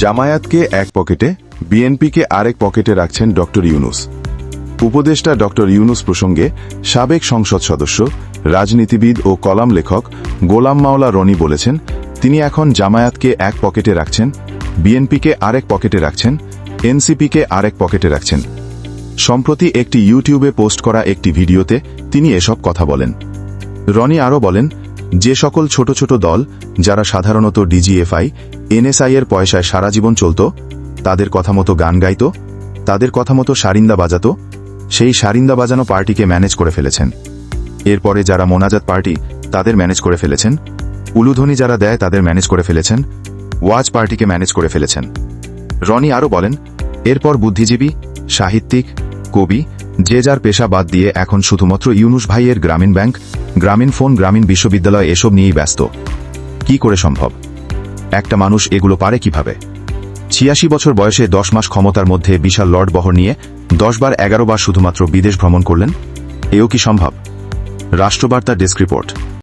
জামায়াতকে এক পকেটে, বিএনপিকে আরেক পকেটে রাখছেন ডক্টর ইউনুস। উপদেষ্টা ডক্টর ইউনুস প্রসঙ্গে সাবেক সংসদ সদস্য, রাজনীতিবিদ ও কলাম লেখক গোলাম মাওলা রনি বলেছেন, তিনি এখন জামায়াতকে এক পকেটে রাখছেন, বিএনপিকে আরেক পকেটে রাখছেন, এনসিপিকে আরেক পকেটে রাখছেন। সম্প্রতি একটি ইউটিউবে পোস্ট করা একটি ভিডিওতে তিনি এসব কথা বলেন। রনি আরও বলেন যে সকল ছোট ছোট দল, যারা সাধারণত ডিজিএফআই, এনএসআই এর পয়সায় সারা জীবন চলত, তাদের কথা মতো গান গাইত, তাদের কথা মতো সারিন্দা বাজাতো, সেই সারিন্দা বাজানো পার্টিকে ম্যানেজ করে ফেলেছেন। এরপরে যারা মোনাজাত পার্টি, তাদের ম্যানেজ করে ফেলেছেন। উলুধ্বনি যারা দেয়, তাদের ম্যানেজ করে ফেলেছেন। ওয়াজ পার্টিকে ম্যানেজ করে ফেলেছেন। রনি আরও বলেন, এরপর বুদ্ধিজীবী, সাহিত্যিক, কবি যে যার পেশা বাদ দিয়ে এখন শুধুমাত্র ইউনুস ভাইয়ের গ্রামীণ ব্যাংক, গ্রামীণ ফোন, গ্রামীণ বিশ্ববিদ্যালয় এসব নিয়েই ব্যস্ত। কি করে সম্ভব? একটা মানুষ এগুলো পারে কীভাবে? ছিয়াশি বছর বয়সে দশ মাস ক্ষমতার মধ্যে বিশাল লর্ড বহর নিয়ে দশবার এগারো বার শুধুমাত্র বিদেশ ভ্রমণ করলেন? এও কি সম্ভব? Rashtrabarta desk report.